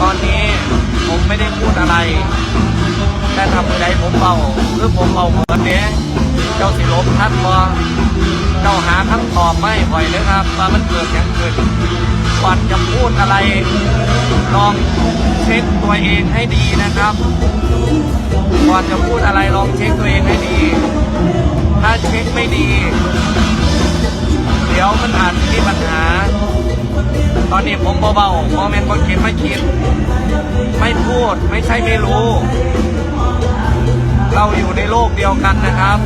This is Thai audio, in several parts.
ตอนนี้ผมไม่ได้พูดอะไร แต่ทำมือใดผมเบาหรือผมเบาเหมือนเนี้ยเจ้าสิลบท่านบอเจ้าหาคำตอบไม่ปล่อยเลยครับว่ามันเกิดอย่างเกิดก่อนจะพูดอะไร ลองเช็คตัวเองให้ดีนะครับก่อนจะพูดอะไรลองเช็คตัวเองให้ดี ถ้าเช็คไม่ดี เดี๋ยวมันอาจมีปัญหา ตอนนี้ผมเบาๆโมเมนต์คนคิดไม่คิด ไม่พูดไม่ใช่ไม่รู้ เราอยู่ในโลกเดียวกันนะครับ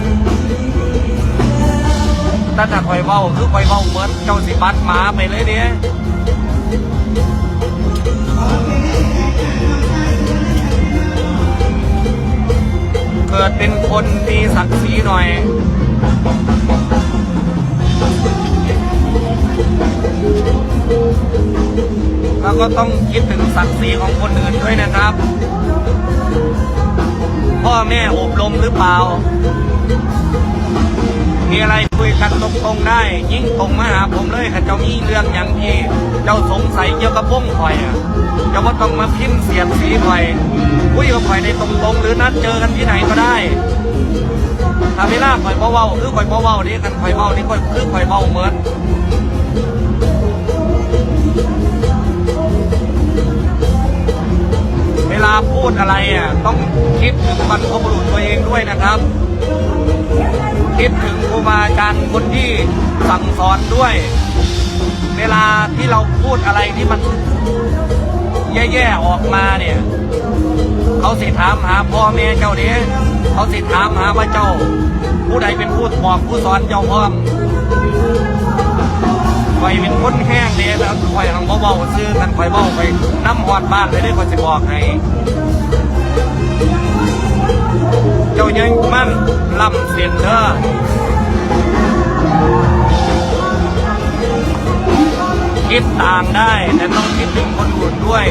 ถ้าจะคอยเบาคือคอยเบาเหมือนเจ้าสิบัตหมาไปเลยเนี่ยเกิดเป็นคนมีศักดิ์ศรีหน่อย แล้วก็ต้องคิดถึงศักดิ์ศรีของคนอื่นด้วยนะครับ พ่อแม่อบรมหรือเปล่า มีอะไรคุยกันตรงๆได้ ยิ่งตรงมาหาผมเลยค่ะเจ้ามีเรื่องอย่างที่เจ้าสงสัยเกี่ยวกับวงข่อยอะเจ้าก็ต้องมาพิมพ์เสียดสีข่อยคุยกับข่อยในตรงๆ หรือนัดเจอกันที่ไหนก็ได้ถ้าเวลาข่อยเบาๆคือข่อยเบาๆนี่กันข่อยเบานี่ข่อยคือข่อยเบาเหมือน พูดอะไรอะต้องคิดถึงบรรพบุรุษตัวเองด้วยนะครับ คิดถึงครูบาอาจารย์คนที่สั่งสอนด้วย เวลาที่เราพูดอะไรที่มันแย่ๆออกมาเนี่ยเขาสิถามหาพ่อแม่เจ้าเนี้ยเขาสิถามหาพระเจ้า ผู้ใดเป็นผู้บอกผู้สอนเจ้าพร้อคอยเป็นคนแห้งเด้แล้วคอยทางเบาๆซื้อกันคอยเบาไปน้ำหอดบ้านเลยได้คอยสิบอกให้ เจ้ายังมั่นลำเสียนเด้อคิดต่างได้แต่ต้องคิดถึงคนอื่นด้วย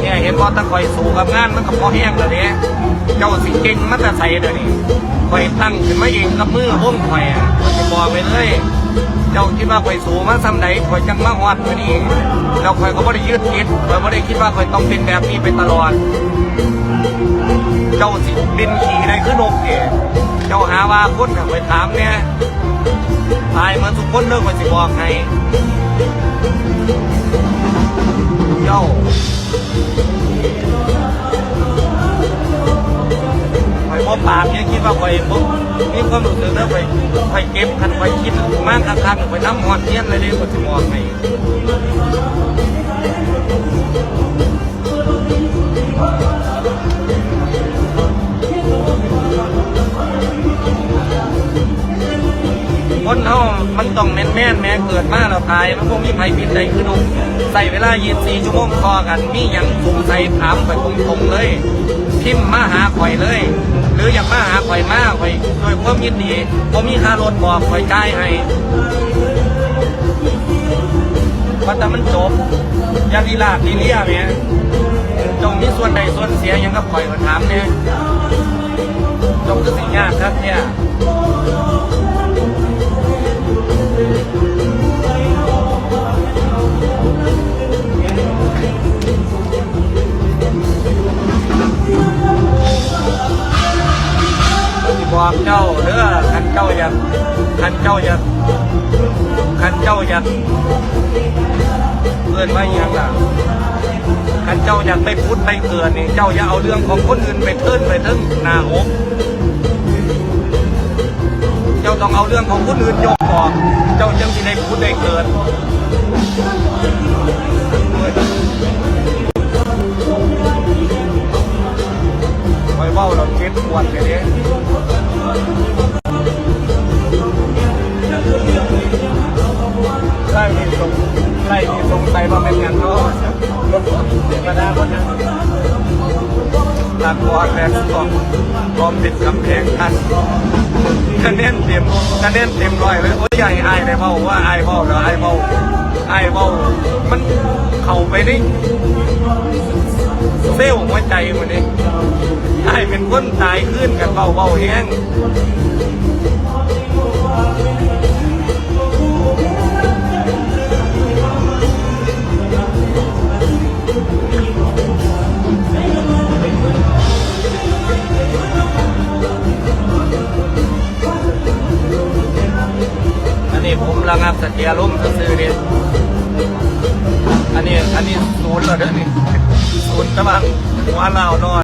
เนี่ยเห็นว่าตะคอยสูกับงานมันก็พอแห้งแล้วเนี่ยเจ้าสิเก่งมันจะใส่เดี๋ยวนี้คอยตั้งขึ้นมาเองกับมือพ้มคอยอะคอยจะบอกไปเลย เจ้าคิดว่าคอยสู่มาซ้ำใดคอยจังมาฮอดตัวนี้แล้วคอยก็ไม่ได้ยึดติดคอยไม่ได้คิดว่าคอยต้องเป็นแบบนี้ไปตลอด เจ้าสิบินขี่ได้ขึ้นนกเนี่ยเจ้าหาว่าคนน่ะไปถามเนี่ยตายมือนทุกคนเลิกไปสิบอกให้เจ้าข่อยบ่ปากเนี่ย ว่าข่อยบ่มีความรู้สึกแล้วข่อยข่อยเก็บคันข่อยคิดมากคักๆข่อยน้ำหอนเทียนเลยเด้ข่อยสิมองไป คนเฮามันต้องแม่นแม่นแม่เกิดมาแล้วตาย มันคงมีไผบินใดคือนกใส่เวลา24ชั่วโมงคอกัน มีหยังสงสัยถามข่อยตรงๆเลย พิมพ์มาหาข่อยเลย หรืออยากมาหาข่อยมาข่อยโดยความยินดีผมมีค่ารถบอกข่อยจ่ายให้ว่าแต่มันจบยาลีลาดีเลียเนี่ยจงมีส่วนใดส่วนเสียยังกับข่อยมาถามเนี่ยจงคือสิ่งยากครับเนี่ย บอกเจ้าเด้อคันเจ้าอยากคันเจ้าอยากคันเจ้าอยากเพื่อนไว้อยังล่ะคันเจ้าอยากไปพุทธไปเกิดนี่เจ้าอย่าเอาเรื่องของคนอื่นไปเทินไปถึงหน้าอกเจ้าต้องเอาเรื่องของคนอื่นยกออกเจ้าจึงสิได้พุทธได้เกิดคอยเว้าเราเก็บปวดกันเนี้ย อแบกสองพร้อมติดกำแพงกันคะแนนเต็มคะแนนเต็มร้อยเลยโอ้ยใหญ่ไอ้ายได้เบาว่าไอ้เบาเหรอไอ้เบาไอ้เบามันเข้าไปในเซลหัวใจมันนี่ไอ้เป็นคนตายขึ้นกันเบาเบาแห้ง ผมระงับสติอารมณ์ซื่อๆนี่อันนี้ อันนี้ศูนย์เหรอเด้อนี่ศูนย์ระหว่างหัวเรานอน